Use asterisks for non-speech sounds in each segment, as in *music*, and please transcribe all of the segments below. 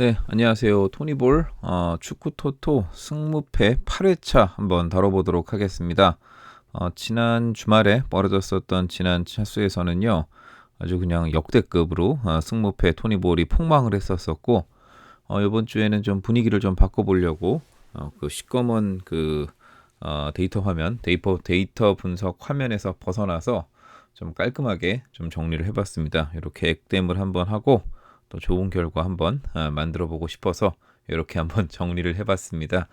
네, 안녕하세요. 토니볼 어, 축구 토토 승무패 8회차 한번 다뤄보도록 하겠습니다. 어, 지난 주말에 벌어졌었던 지난 차수에서는요, 아주 그냥 역대급으로 어, 승무패 토니볼이 폭망을 했었었고, 어, 이번 주에는 좀 분위기를 좀 바꿔보려고 어, 그 시꺼먼 그 어, 데이터 화면, 데이터 데이터 분석 화면에서 벗어나서 좀 깔끔하게 좀 정리를 해봤습니다. 이렇게 액땜을 한번 하고. 또 좋은 결과 한번 아, 만들어 보고 싶어서 이렇게 한번 *laughs* 정리를 해봤습니다.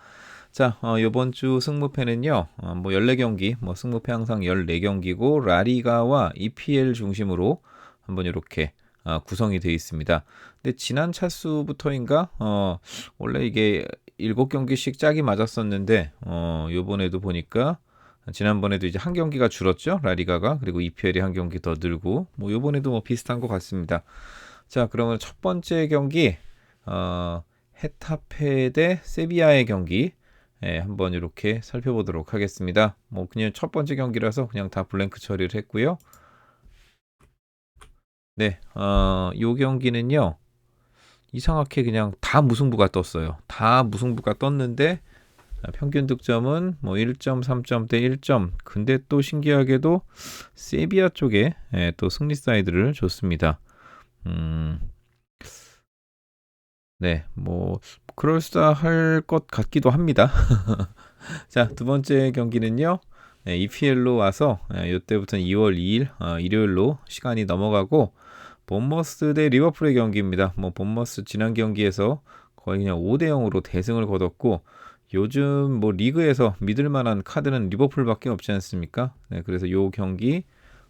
자, 어, 이번 주 승무패는요, 어, 뭐 14경기, 뭐 승무패 항상 14경기고, 라리가와 EPL 중심으로 한번 이렇게 어, 구성이 되어 있습니다. 근데 지난 차수부터인가, 어, 원래 이게 7경기씩 짝이 맞았었는데, 어, 요번에도 보니까, 지난번에도 이제 한 경기가 줄었죠, 라리가가. 그리고 EPL이 한 경기 더 늘고, 뭐 요번에도 뭐 비슷한 것 같습니다. 자, 그러면 첫 번째 경기 어, 헤타페 대 세비야의 경기 예, 한번 이렇게 살펴보도록 하겠습니다. 뭐 그냥 첫 번째 경기라서 그냥 다 블랭크 처리를 했고요. 네, 어, 요 경기는요. 이상하게 그냥 다 무승부가 떴어요. 다 무승부가 떴는데 평균 득점은 뭐 1점, 3점 대 1점. 근데 또 신기하게도 세비야 쪽에 예, 또 승리 사이드를 줬습니다. 음, 네, 뭐 그럴싸할 것 같기도 합니다. *laughs* 자, 두 번째 경기는요. 네, EPL로 와서 네, 이때부터는 2월 2일 어, 일요일로 시간이 넘어가고 본머스 대 리버풀의 경기입니다. 뭐 본머스 지난 경기에서 거의 그냥 5대 0으로 대승을 거뒀고 요즘 뭐 리그에서 믿을 만한 카드는 리버풀밖에 없지 않습니까? 네, 그래서 요 경기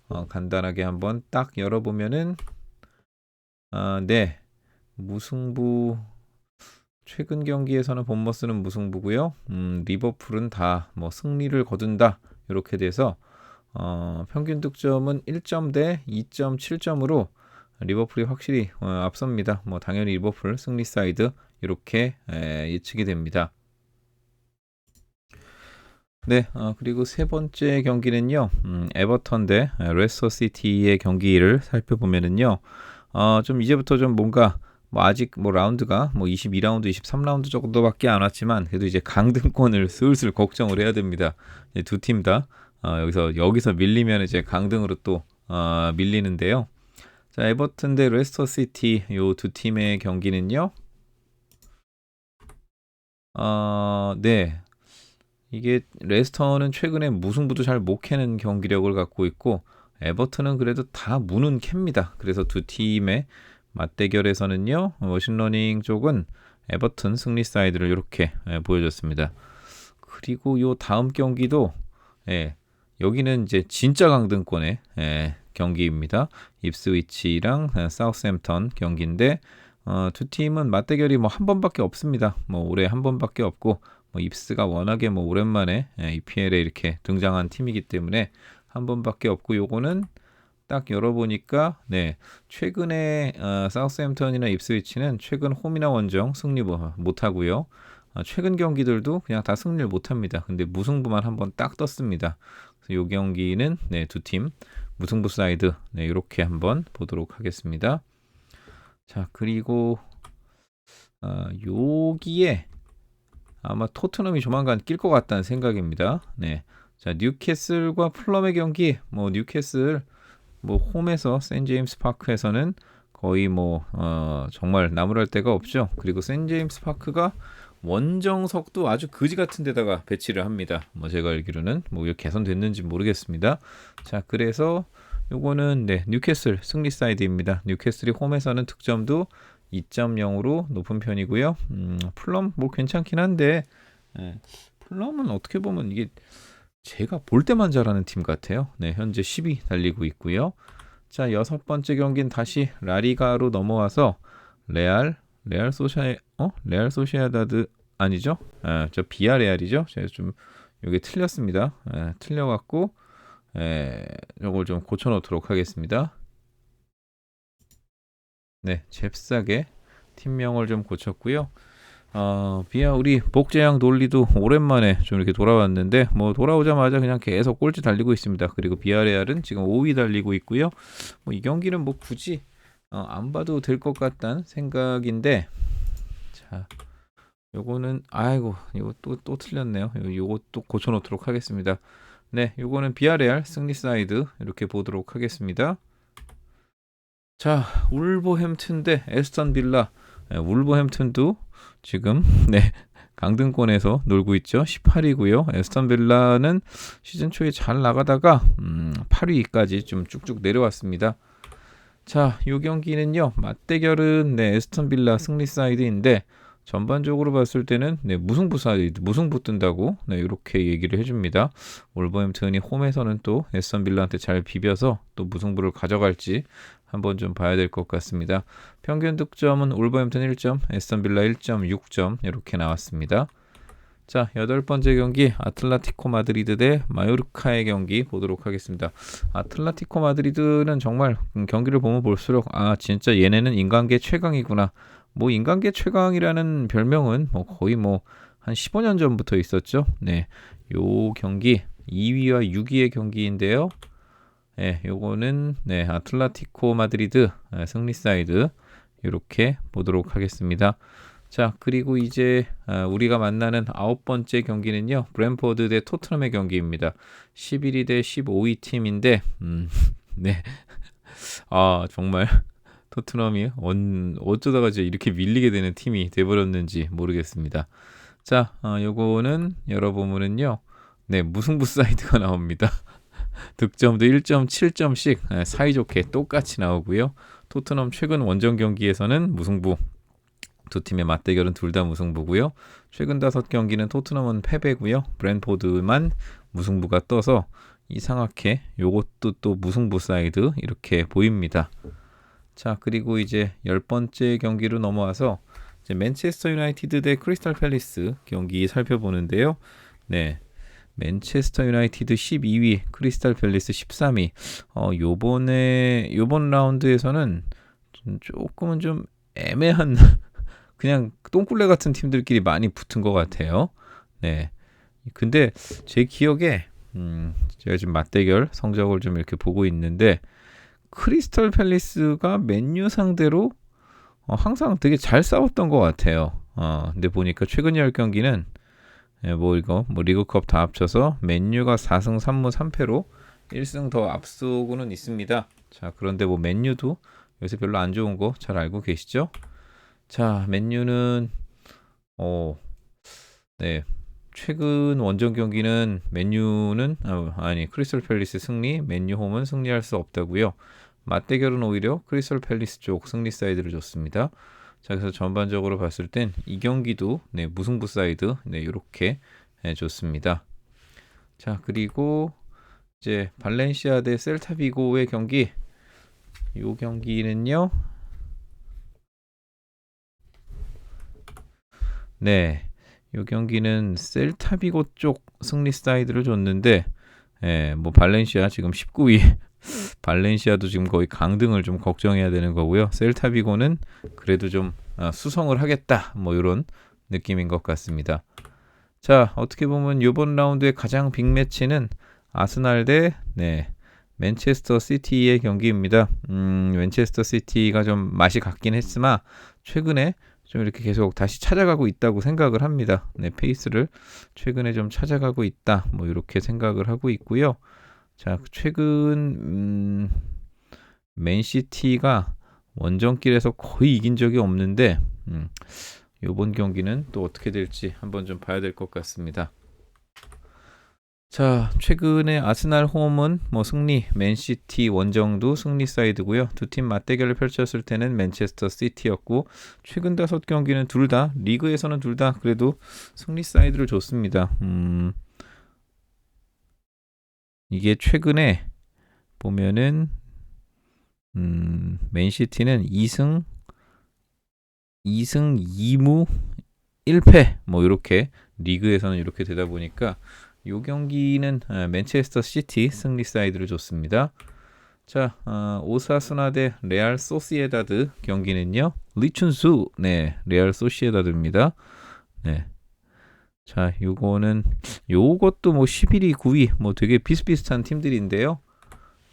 어, 간단하게 한번 딱 열어보면은 아, 네. 무승부 최근 경기에서는 본머스는 무승부고요. 음, 리버풀은 다 뭐 승리를 거둔다. 이렇게 돼서 어, 평균 득점은 1점 대 2.7점으로 리버풀이 확실히 어, 앞섭니다. 뭐 당연히 리버풀 승리 사이드 이렇게 에, 예측이 됩니다. 네, 어, 그리고 세 번째 경기는요, 음, 에버턴 대 레스터 시티의 경기를 살펴보면은요, 어, 좀 이제부터 좀 뭔가 뭐 아직 뭐 라운드가 뭐 22라운드, 23라운드 정도밖에 안 왔지만 그래도 이제 강등권을 *laughs* 슬슬 걱정을 해야 됩니다. 두 팀다 어, 여기서 여기서 밀리면 이제 강등으로 또 어, 밀리는데요. 자, 에버튼 대 레스터 시티 요 두 팀의 경기는요. 어, 네. 이게 레스터는 최근에 무승부도 잘 못 캐는 경기력을 갖고 있고 에버튼은 그래도 다 무는 캡니다. 그래서 두 팀의 맞대결에서는요, 머신러닝 쪽은 에버튼 승리 사이드를 이렇게 예, 보여줬습니다. 그리고 요 다음 경기도 예, 여기는 이제 진짜 강등권의 예, 경기입니다. 입스위치랑 예, 사우스햄턴 경기인데 어, 두 팀은 맞대결이 뭐 한 번밖에 없습니다. 뭐 올해 한 번밖에 없고 뭐 입스가 워낙에 뭐 오랜만에 예, EPL에 이렇게 등장한 팀이기 때문에 한 번밖에 없고 요거는 딱 열어보니까 네 최근에 어, 사우스햄턴이나 입스위치는 최근 홈이나 원정 승리 뭐 못하고요. 어, 최근 경기들도 그냥 다 승리를 못합니다. 근데 무승부만 한번 딱 떴습니다. 그래서 요 경기는 네, 두 팀 무승부 사이드 네, 이렇게 한번 보도록 하겠습니다. 자 그리고 어, 여기에 아마 토트넘이 조만간 낄 것 같다는 생각입니다. 네. 자, 뉴캐슬과 플럼의 경기, 뭐 뉴캐슬 뭐 홈에서 센제임스 파크에서는 거의 뭐 어, 정말 나무랄 데가 없죠. 그리고 센제임스 파크가 원정석도 아주 거지 같은 데다가 배치를 합니다. 뭐 제가 알기로는 뭐 이게 개선됐는지 모르겠습니다. 자, 그래서 요거는 네, 뉴캐슬 승리 사이드입니다. 뉴캐슬이 홈에서는 득점도 2.0으로 높은 편이고요. 음, 플럼 뭐 괜찮긴 한데 예, 플럼은 어떻게 보면 이게 제가 볼 때만 잘하는 팀 같아요. 네, 현재 10위 달리고 있고요. 자, 여섯 번째 경기는 다시 라리가로 넘어와서 레알, 레알 소샤, 어, 레알 소시아다드 아니죠? 아, 저 비아레알이죠. 제가 좀 여기 틀렸습니다. 아, 틀려갖고, 에, 이걸 좀 고쳐놓도록 하겠습니다. 네, 잽싸게 팀명을 좀 고쳤고요. 어, 비야 우리 복제양 논리도 오랜만에 좀 이렇게 돌아왔는데 뭐 돌아오자마자 그냥 계속 꼴찌 달리고 있습니다. 그리고 비아레알은 지금 5위 달리고 있고요. 뭐 이 경기는 뭐 굳이 어, 안 봐도 될 것 같다는 생각인데 자, 요거는 아이고 이거 또 또 틀렸네요. 요- 요거 또 고쳐놓도록 하겠습니다. 네, 요거는 비아레알 승리 사이드 이렇게 보도록 하겠습니다. 자, 울버햄튼 대 에스턴 빌라. 네, 울버햄튼도 지금 *laughs* 네 강등권에서 놀고 있죠. 18위고요. 에스턴 빌라는 시즌 초에 잘 나가다가 음, 8위까지 좀 쭉쭉 내려왔습니다. 자, 이 경기는요. 맞대결은 네, 에스턴 빌라 승리 사이드인데 전반적으로 봤을 때는 네, 무승부 사이드, 무승부 뜬다고 네, 이렇게 얘기를 해줍니다. 올버햄튼이 홈에서는 또 에스턴 빌라한테 잘 비벼서 또 무승부를 가져갈지 한번 좀 봐야 될 것 같습니다. 평균 득점은 올버햄튼 1점, 에스턴 빌라 1.6점 이렇게 나왔습니다. 자, 여덟 번째 경기 아틀라티코 마드리드 대 마요르카의 경기 보도록 하겠습니다. 아틀라티코 마드리드는 정말 음, 경기를 보면 볼수록 아 진짜 얘네는 인간계 최강이구나. 뭐 인간계 최강이라는 별명은 뭐 거의 뭐 한 15년 전부터 있었죠. 네, 요 경기 2위와 6위의 경기인데요. 네, 요거는 네 아틀라티코 마드리드 아, 승리 사이드 이렇게 보도록 하겠습니다. 자 그리고 이제 아, 우리가 만나는 아홉 번째 경기는요 브랜포드 대 토트넘의 경기입니다. 11위 대 15위 팀인데 음, *laughs* 네. 아 정말 *laughs* 토트넘이 언, 어쩌다가 이제 이렇게 밀리게 되는 팀이 돼버렸는지 모르겠습니다. 자, 어, 요거는 열어보면은요, 네 무승부 *laughs* 사이드가 나옵니다. 득점도 1.7점씩 아, 사이좋게 똑같이 나오고요. 토트넘 최근 원정 경기에서는 무승부 두 팀의 맞대결은 둘 다 무승부고요. 최근 다섯 경기는 토트넘은 패배고요. 브랜포드만 무승부가 떠서 이상하게 요것도 또 무승부 사이드 이렇게 보입니다. 자 그리고 이제 열 번째 경기로 넘어와서 이제 맨체스터 유나이티드 대 크리스탈 팰리스 경기 살펴보는데요. 네. 맨체스터 유나이티드 12위, 크리스탈 팰리스 13위. 어, 요번에 요번 라운드에서는 좀 조금은 좀 애매한 *laughs* 그냥 똥굴레 같은 팀들끼리 많이 붙은 것 같아요. 네. 근데 제 기억에 음, 제가 지금 맞대결 성적을 좀 이렇게 보고 있는데 크리스탈 팰리스가 맨유 상대로 어, 항상 되게 잘 싸웠던 것 같아요. 어, 근데 보니까 최근 열 경기는 예, 뭐 이거 뭐 리그컵 다 합쳐서 맨유가 4승 3무 3패로 1승 더 앞서고는 있습니다. 자, 그런데 뭐 맨유도 요새 별로 안 좋은 거 잘 알고 계시죠? 자, 맨유는 어, 네. 최근 원정 경기는 맨유는 아, 아니 크리스탈 팰리스 승리, 맨유 홈은 승리할 수 없다고요. 맞대결은 오히려 크리스탈 팰리스 쪽 승리 사이드를 줬습니다. 자, 그래서 전반적으로 봤을 땐 이 경기도 네, 무승부 사이드 네, 이렇게 네, 좋습니다. 자, 그리고 이제 발렌시아 대 셀타비고의 경기 이 경기는요. 네. 이 경기는 셀타비고 쪽 승리 사이드를 줬는데 예, 뭐 발렌시아 지금 19위 발렌시아도 지금 거의 강등을 좀 걱정해야 되는 거고요. 셀타비고는 그래도 좀 어, 수성을 하겠다. 뭐 이런 느낌인 것 같습니다. 자, 어떻게 보면 이번 라운드의 가장 빅 매치는 아스날 대 네, 맨체스터 시티의 경기입니다. 음, 맨체스터 시티가 좀 맛이 갔긴 했으나 최근에 좀 이렇게 계속 다시 찾아가고 있다고 생각을 합니다. 네, 페이스를 최근에 좀 찾아가고 있다. 뭐 이렇게 생각을 하고 있고요. 자, 최근 음, 맨시티가 원정길에서 거의 이긴 적이 없는데 음, 이번 경기는 또 어떻게 될지 한번 좀 봐야 될 것 같습니다. 자, 최근에 아스날 홈은 뭐 승리, 맨시티 원정도 승리 사이드고요. 두 팀 맞대결을 펼쳤을 때는 맨체스터 시티였고 최근 다섯 경기는 둘 다 리그에서는 둘 다 그래도 승리 사이드를 줬습니다. 음. 이게 최근에 보면은 음, 맨시티는 2승 2승 2무 1패 뭐 이렇게 리그에서는 이렇게 되다 보니까 요 경기는 아, 맨체스터 시티 승리 사이드를 줬습니다. 자, 어, 오사스나 대 레알 소시에다드 경기는요. 리춘수, 네, 레알 소시에다드입니다. 네. 자, 요거는 요것도 뭐 11위, 9위 뭐 되게 비슷비슷한 팀들인데요.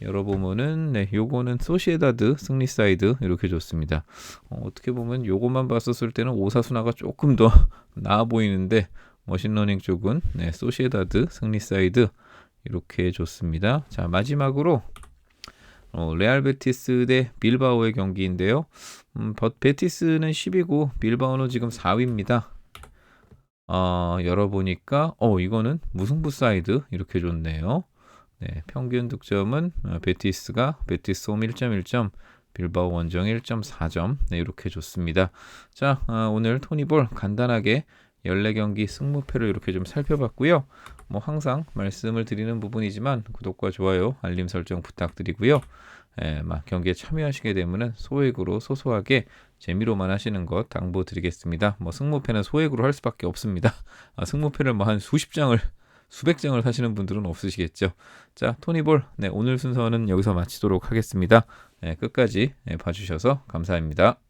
열어보면은 네, 요거는 소시에다드 승리 사이드 이렇게 줬습니다. 어, 어떻게 보면 요것만 봤었을 때는 오사수나가 조금 더 *laughs* 나아 보이는데 머신러닝 쪽은 네, 소시에다드 승리 사이드 이렇게 줬습니다. 자 마지막으로 어, 레알 베티스 대 빌바오의 경기인데요. 음, 버- 베티스는 10이고 빌바오는 지금 4위입니다. 어, 열어보니까 어 이거는 무승부 사이드 이렇게 줬네요. 네, 평균 득점은 어, 베티스가 베티스 홈 1.1점, 빌바오 원정 1.4점. 네, 이렇게 줬습니다. 자, 어, 오늘 토니볼 간단하게 14경기 승무패를 이렇게 좀 살펴봤고요. 뭐 항상 말씀을 드리는 부분이지만 구독과 좋아요, 알림 설정 부탁드리고요. 예, 막 경기에 참여하시게 되면은 소액으로 소소하게 재미로만 하시는 것 당부드리겠습니다. 뭐 승무패는 소액으로 할 수밖에 없습니다. 아, 승무패를 뭐 한 수십 장을 수백 장을 사시는 분들은 없으시겠죠. 자, 토니볼. 네, 오늘 순서는 여기서 마치도록 하겠습니다. 네, 끝까지 네, 봐주셔서 감사합니다.